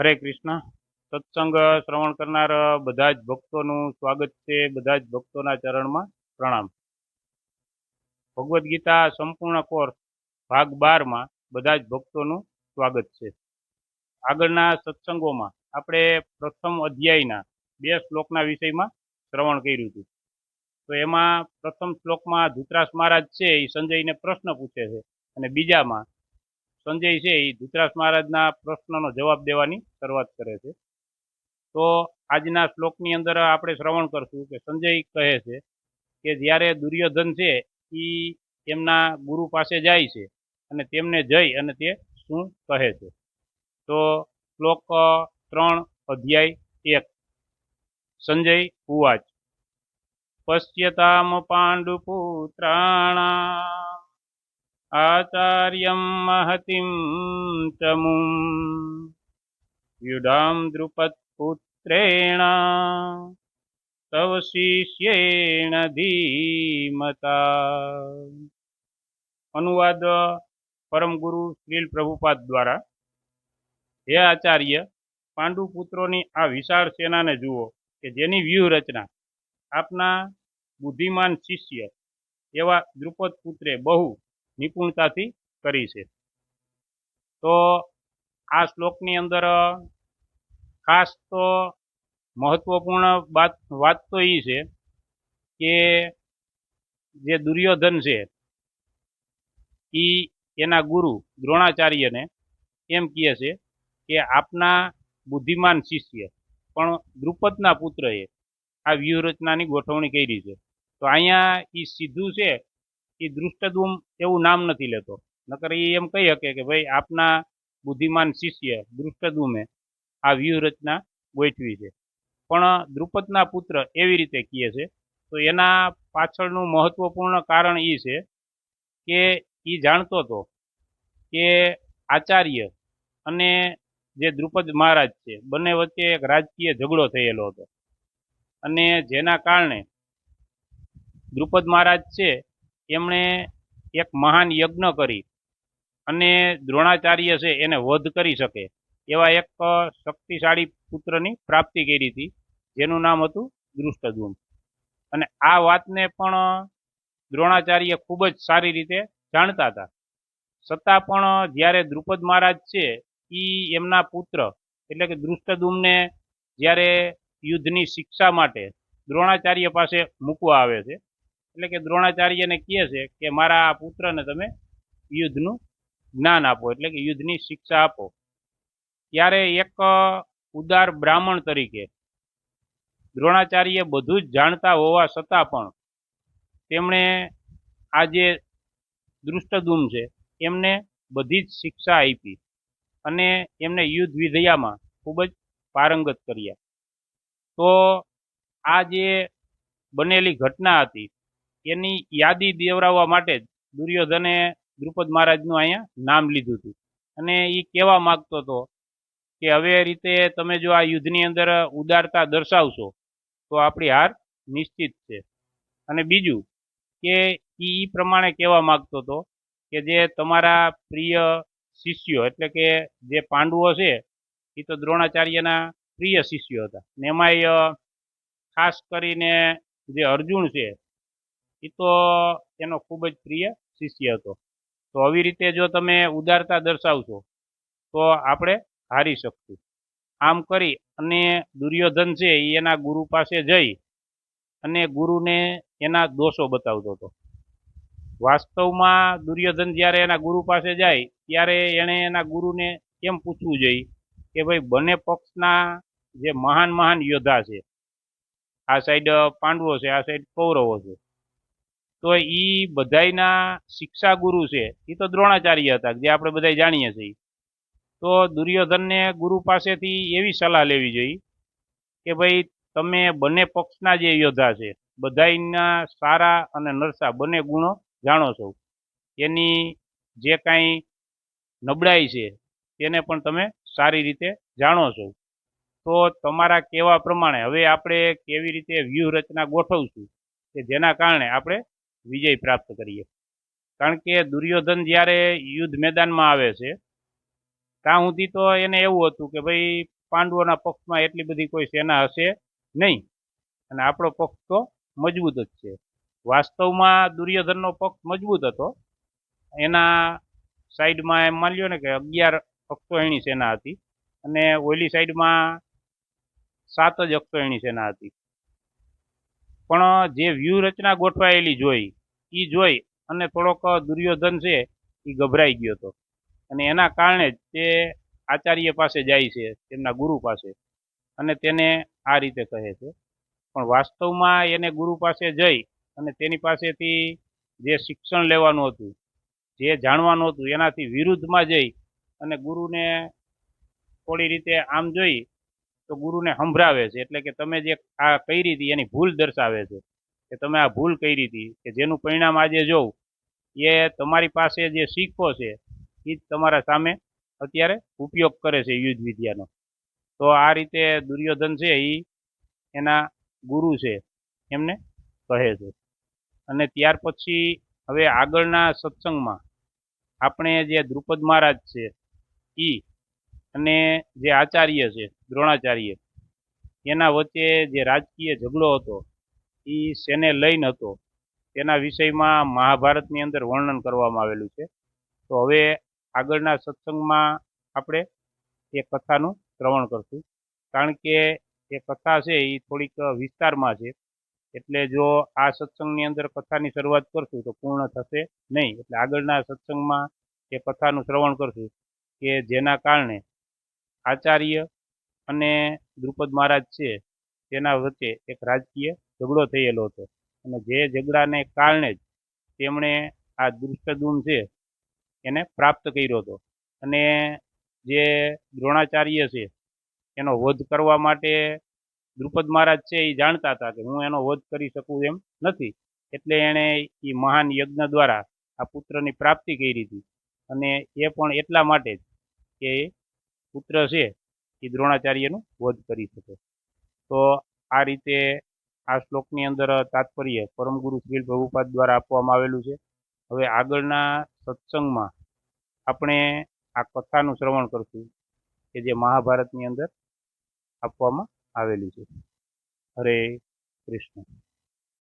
હરે કૃષ્ણ. સત્સંગ શ્રવણ કરનાર બધા જ ભક્તોનું સ્વાગત છે, બધા જ ભક્તોના ચરણમાં પ્રણામ. ભગવદ્ ગીતા સંપૂર્ણ કોર્સ ભાગ બારમાં બધા જ ભક્તોનું સ્વાગત છે. આગળના સત્સંગોમાં આપણે પ્રથમ અધ્યાયના બે શ્લોકના વિષયમાં શ્રવણ કર્યું હતું. તો એમાં પ્રથમ શ્લોકમાં ધૂતરાસ મહારાજ છે, એ સંજયને પ્રશ્ન પૂછે છે અને બીજામાં સંજય છે એ ધૃતરાજ મહારાજના પ્રશ્નનો જવાબ દેવાની શરૂઆત કરે છે. તો આજના શ્લોકની અંદર આપણે શ્રવણ કરશું કે સંજય કહે છે કે જ્યારે દુર્યોધન છે એ એમના ગુરુ પાસે જાય છે અને તેમને જઈ અને તે શું કહે છે. તો શ્લોક ત્રણ, અધ્યાય એક. સંજય, ઉવાચ. પશ્યતામ પાંડુપુત્રાણા આચાર્યમ મહતિમ ચમું યુડામ દ્રુપદપુત્રેણ તવ શિષ્યેણ ધીમતા અનુવાદ પરમ ગુરુ શ્રીલ પ્રભુપાદ દ્વારા હે આચાર્ય પાંડુ પુત્રોની આ વિશાળ સેનાને જુઓ કે જેની વ્યૂહરચના આપના બુદ્ધિમાન શિષ્ય એવા દ્રુપદ પુત્રે બહુ નિપુણતાથી કરી છે. તો આ શ્લોકની અંદર ખાસ તો મહત્વપૂર્ણ વાત વાત તો એ છે કે જે દુર્યોધન છે એ એના ગુરુ દ્રોણાચાર્યને એમ કહે છે કે આપના બુદ્ધિમાન શિષ્ય, પણ દ્રુપદના પુત્રએ આ વ્યૂહરચનાની ગોઠવણી કરી છે. તો અહીંયા એ સીધું છે એ દૃષ્ટદુમ એવું નામ નથી લેતો. નકર એ એમ કહી શકે કે ભાઈ આપના બુદ્ધિમાન શિષ્ય દૃષ્ટદુમે આ વ્યૂહરચના ગોઠવી છે. પણ દ્રુપદના પુત્ર એવી રીતે કહે છે, તો એના પાછળનું મહત્વપૂર્ણ કારણ એ છે કે એ જાણતો હતો કે આચાર્ય અને જે દ્રુપદ મહારાજ છે, બંને વચ્ચે એક રાજકીય ઝઘડો થયેલો હતો. અને જેના કારણે દ્રુપદ મહારાજ છે એમણે એક મહાન યજ્ઞ કરી અને દ્રોણાચાર્ય છે એને વધ કરી શકે એવા એક શક્તિશાળી પુત્રની પ્રાપ્તિ કરી હતી, જેનું નામ હતું દૃષ્ટધૂમ અને આ વાતને પણ દ્રોણાચાર્ય ખૂબ જ સારી રીતે જાણતા હતા. છતાં પણ જ્યારે દ્રુપદ મહારાજ છે એ એમના પુત્ર, એટલે કે દૃષ્ટધૂમને જ્યારે યુદ્ધની શિક્ષા માટે દ્રોણાચાર્ય પાસે મૂકવા આવે છે એટલે કે દ્રોણાચાર્યને કહે છે કે મારા પુત્રને તમે યુદ્ધનું જ્ઞાન આપો, એટલે કે યુદ્ધની શિક્ષા આપો. ત્યારે એક ઉદાર બ્રાહ્મણ તરીકે દ્રોણાચાર્ય બધું જ જાણતા હોવા છતાં પણ તેમણે આ જે દૃષ્ટદુમ છે, એમને બધી જ શિક્ષા આપી અને એમને યુદ્ધ વિધ્યામાં ખૂબ જ પારંગત કર્યા. તો આ જે બનેલી ઘટના હતી એની યાદી દેવરાવવા માટે જ દુર્યોધને દ્રુપદ મહારાજનું અહીંયા નામ લીધું હતું. અને એ કહેવા માગતો હતો કે હવે રીતે તમે જો આ યુદ્ધની અંદર ઉદારતા દર્શાવશો, તો આપણી હાર નિશ્ચિત છે. અને બીજું કે એ પ્રમાણે કહેવા માગતો હતો કે જે તમારા પ્રિય શિષ્યો, એટલે કે જે પાંડવો છે, એ તો દ્રોણાચાર્યના પ્રિય શિષ્યો હતા. ને એમાંય ખાસ કરીને જે અર્જુન છે એ તો એનો ખૂબ જ પ્રિય શિષ્ય હતો. તો આવી રીતે જો તમે ઉદારતા દર્શાવશો, તો આપણે હારી શકશું. આમ કરી અને દુર્યોધન છે એ એના ગુરુ પાસે જઈ અને ગુરુને એના દોષો બતાવતો હતો. વાસ્તવમાં દુર્યોધન જ્યારે એના ગુરુ પાસે જાય, ત્યારે એણે એના ગુરુને કેમ પૂછવું જોઈએ કે ભાઈ બંને પક્ષના જે મહાન મહાન યોદ્ધા છે, આ સાઈડ પાંડવો છે, આ સાઈડ કૌરવો છે તો એ બધાયના શિક્ષા ગુરુ છે એ તો દ્રોણાચાર્ય હતા, જે આપણે બધા જાણીએ છીએ. તો દુર્યોધનને ગુરુ પાસેથી એવી સલાહ લેવી જોઈએ કે ભાઈ તમે બંને પક્ષના જે યોદ્ધા છે, બધાયના સારા અને નરસા બંને ગુણો જાણો છો. એની જે કાંઈ નબળાઈ છે, તેને પણ તમે સારી રીતે જાણો છો. તો તમારા કહેવા પ્રમાણે હવે આપણે કેવી રીતે વ્યૂહરચના ગોઠવશું કે જેના કારણે આપણે વિજય પ્રાપ્ત કરીએ. કારણ કે દુર્યોધન જ્યારે યુદ્ધ મેદાનમાં આવે છે, ત્યાં સુધી તો એને એવું હતું કે ભાઈ પાંડવોના પક્ષમાં એટલી બધી કોઈ સેના હશે નહીં. અને આપણો પક્ષ તો મજબૂત જ છે. વાસ્તવમાં દુર્યોધનનો પક્ષ મજબૂત હતો. એના સાઈડમાં એમ માની લ્યો ને કે અગિયાર અક્ષોહિણી સેના હતી અને ઓલી સાઈડમાં સાત જ અક્ષોહિણી સેના હતી. પણ જે વ્યૂહરચના ગોઠવાયેલી જોઈ એ જોઈ અને થોડોક દુર્યોધન છે એ ગભરાઈ ગયો હતો અને એના કારણે જ તે આચાર્ય પાસે જાય છે, તેમના ગુરુ પાસે. અને તેને આ રીતે કહે છે. પણ વાસ્તવમાં એને ગુરુ પાસે જઈ અને તેની પાસેથી જે શિક્ષણ લેવાનું હતું, જે જાણવાનું હતું, એનાથી વિરુદ્ધમાં જઈ અને ગુરુને થોડી રીતે આમ જોઈ તો ગુરુને સંભળાવે છે. એટલે કે તમે જે આ કરી હતી, એની ભૂલ દર્શાવે છે. કે તમે આ ભૂલ કરી હતી, કે જેનું પરિણામ આજે જોઉં, એ તમારી પાસે જે શીખો છે એ જ તમારા સામે અત્યારે ઉપયોગ કરે છે યુદ્ધ વિદ્યાનો. તો આ રીતે દુર્યોધન છે એ એના ગુરુ છે, એમને કહે છે. અને ત્યાર પછી હવે આગળના સત્સંગમાં આપણે જે દ્રુપદ મહારાજ છે એ અને જે આચાર્ય છે, દ્રોણાચાર્ય, એના વચ્ચે જે રાજકીય ઝઘડો હતો, એ શેને લઈને હતો, તેના વિષયમાં મહાભારતની અંદર વર્ણન કરવામાં આવેલું છે. તો હવે આગળના સત્સંગમાં આપણે એ કથાનું શ્રવણ કરશું. કારણ કે એ કથા છે, એ થોડીક વિસ્તારમાં છે. એટલે જો આ સત્સંગની અંદર કથાની શરૂઆત કરશું, તો પૂર્ણ થશે નહીં. એટલે આગળના સત્સંગમાં એ કથાનું શ્રવણ કરશું કે જેના કારણે આચાર્ય અને દ્રુપદ મહારાજ છે, તેના વચ્ચે એક રાજકીય ઝઘડો થયેલો હતો. અને જે ઝઘડાને કારણે જ તેમણે આ દૃષ્ટદુમ છે એને પ્રાપ્ત કર્યો હતો. અને જે દ્રોણાચાર્ય છે, એનો વધ કરવા માટે દ્રુપદ મહારાજ છે એ જાણતા હતા કે હું એનો વધ કરી શકું એમ નથી. એટલે એણે એ મહાન યજ્ઞ દ્વારા આ પુત્રની પ્રાપ્તિ કરી હતી. અને એ પણ એટલા માટે જ કે પુત્ર છે એ દ્રોણાચાર્યનું વધ કરી શકે. તો આ રીતે આ શ્લોકની અંદર તાત્પર્ય પરમગુરુ શ્રી પ્રભુપાદ દ્વારા આપવામાં આવેલું છે. હવે આગળના સત્સંગમાં આપણે આ કથાનું શ્રવણ કરશું કે જે મહાભારતની અંદર આપવામાં આવેલી છે. હરે કૃષ્ણ.